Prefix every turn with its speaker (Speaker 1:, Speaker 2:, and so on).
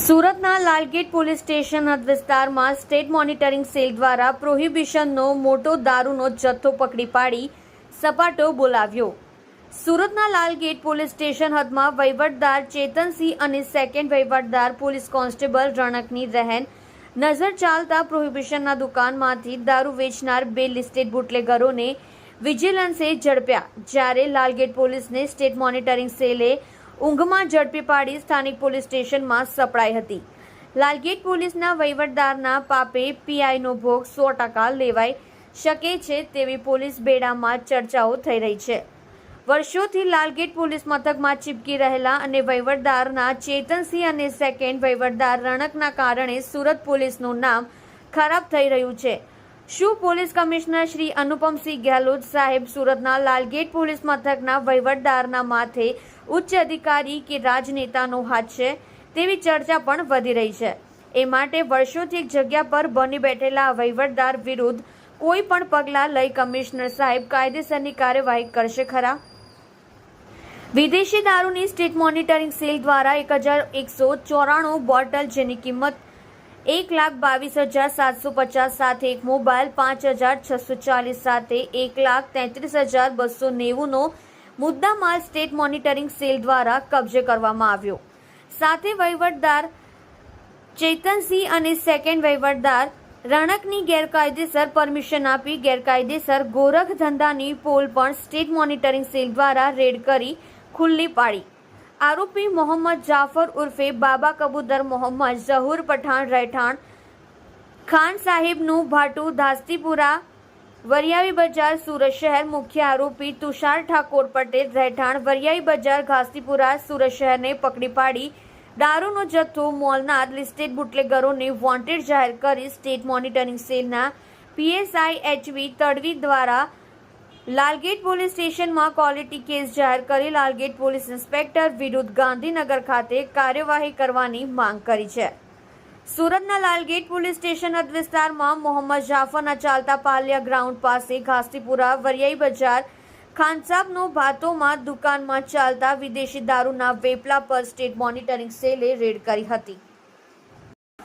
Speaker 1: સુરતના Lalgate police station હદ વિસ્તારમાં સ્ટેટ મોનિટરિંગ સેલ દ્વારા પ્રોહિબિશનનો મોટો દારૂનો જથ્થો પકડી પાડી સપાટો બોલાવ્યો. સુરતના લાલગેટ પોલીસ સ્ટેશન હદમાં વહીવટદાર ચેતનસિંહ અને સેકન્ડ વહીવટદાર પોલીસ કોન્સ્ટેબલ રણકની રહેન નજર ચાલતા પ્રોહિબિશનના દુકાનમાંથી દારૂ વેચનાર બે લિસ્ટેડ બુટલેગરોને વિજિલન્સે ઝડપ્યા, જ્યારે લાલગેટ પોલીસને સ્ટેટ મોનિટરિંગ સેલે ઊંઘમાં ઝડપી પાડી સ્થાનિક પોલીસ સ્ટેશનમાં સપડાઈ હતી. લાલગેટ પોલીસના વહીવટદારના પાપે પીઆઈનો ભોગ સો ટકા લેવાઈ શકે છે તેવી પોલીસ બેડામાં ચર્ચાઓ થઈ રહી છે. વર્ષોથી લાલગેટ પોલીસ મથકમાં ચીપકી રહેલા અને વહીવટદારના ચેતનસિંહ અને સેકન્ડ વહીવટદાર રણકના કારણે સુરત પોલીસનું નામ ખરાબ થઈ રહ્યું છે. શું પોલીસ કમિશનર શ્રી અનુપમસિંહ ગેહલોત સાહેબ સુરતના લાલગેટ પોલીસ મથકના વહીવટદારના માથે ઉચ્ચ અધિકારી કે રાજનેતાનો હાથ છે તેવી ચર્ચા પણ વધી રહી છે. એ માટે વર્ષોથી એક જગ્યા પર બની બેઠેલા વહીવટદાર વિરુદ્ધ કોઈ પણ પગલાં લઈ કમિશનર સાહેબ કાયદેસરની કાર્યવાહી કરશે ખરા? વિદેશી દારૂની સ્ટેટ મોનિટરિંગ સેલ દ્વારા એક હજાર એકસો ચોરાણું બોટલ જેની કિંમત એક લાખ બાવીસ હજાર સાતસો પચાસ સાથે એક મોબાઈલ, પાંચ હજાર છસો ચાલીસ સાથે એક લાખ તેત્રીસ હજાર બસો નેવુંનો મુદ્દા માલ સ્ટેટ મોનિટરિંગ સેલ દ્વારા કબજે કરવામાં આવ્યો. સાથે વહીવટદાર ચેતનસિંહ અને સેકન્ડ વહીવટદાર રણકની ગેરકાયદેસર પરમિશન આપી ગેરકાયદેસર ગોરખ ધંધાની પોલ પણ સ્ટેટ મોનિટરિંગ સેલ દ્વારા રેડ કરી ખુલ્લી પાડી. આરોપી મોહમ્મદ જાફર ઉર્ફે બાબા કબૂતર મોહમ્મદ ઝહુર પઠાણ રહેઠાણ, ખાન સાહેબનું ભાટુ ધાસ્તીપુરા વરિયાવી બજાર સુરત શહેર મુખ્ય આરોપી તુષાર ઠાકોર પટેલ રહેઠાણ વરિયાવી બજાર ઘાસ્તીપુરા સુરત શહેરને પકડી પાડી. દારૂનો જથ્થો મોલના લિસ્ટેડ બુટલેગરોને વોન્ટેડ જાહેર કરી સ્ટેટ મોનિટરિંગ સેલના પીએસઆઈ એચવી તડવી દ્વારા લાલગેટ પોલીસ સ્ટેશનમાં ક્વોલિટી કેસ જાહેર કરી લાલગેટ પોલીસ ઇન્સ્પેક્ટર વિરુદ્ધ ગાંધીનગર ખાતે કાર્યવાહી કરવાની માંગ કરી છે. સુરતના લાલગેટ પોલીસ સ્ટેશન હદ વિસ્તારમાં મોહમ્મદ જાફરના ચાલતા પાલિયા ગ્રાઉન્ડ પાસે ઘાસ્તીપુરા વરિયાઈ બજાર ખાનસાબનો ભાતોમાં દુકાનમાં ચાલતા વિદેશી દારૂના વેપલા પર સ્ટેટ મોનિટરિંગ સેલે રેડ કરી હતી.